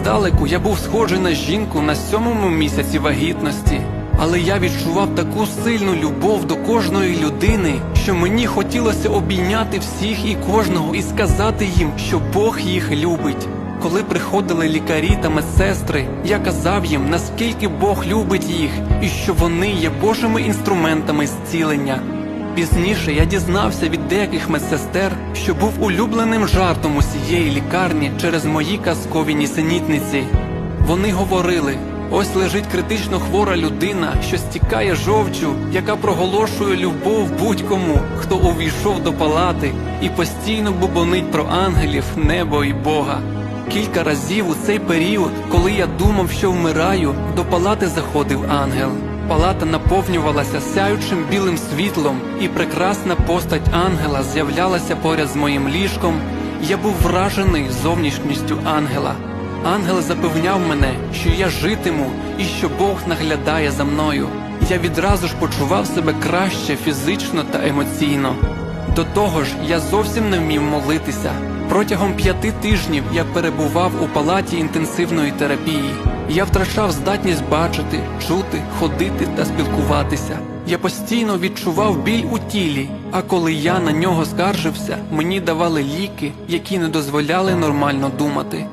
здалеку я був схожий на жінку на сьомому місяці вагітності. Але я відчував таку сильну любов до кожної людини, що мені хотілося обійняти всіх і кожного і сказати їм, що Бог їх любить. Коли приходили лікарі та медсестри, я казав їм, наскільки Бог любить їх і що вони є Божими інструментами зцілення. Пізніше я дізнався від деяких медсестер, що був улюбленим жартом усієї лікарні через мої казкові нісенітниці. Вони говорили: ось лежить критично хвора людина, що стікає жовчу, яка проголошує любов будь-кому, хто увійшов до палати, і постійно бубонить про ангелів, небо і Бога. Кілька разів у цей період, коли я думав, що вмираю, до палати заходив ангел. Палата наповнювалася сяючим білим світлом, і прекрасна постать ангела з'являлася поряд з моїм ліжком. Я був вражений зовнішністю ангела. Ангел запевняв мене, що я житиму і що Бог наглядає за мною. Я відразу ж почував себе краще фізично та емоційно. До того ж, я зовсім не вмів молитися. Протягом п'яти тижнів я перебував у палаті інтенсивної терапії. Я втрачав здатність бачити, чути, ходити та спілкуватися. Я постійно відчував біль у тілі, а коли я на нього скаржився, мені давали ліки, які не дозволяли нормально думати.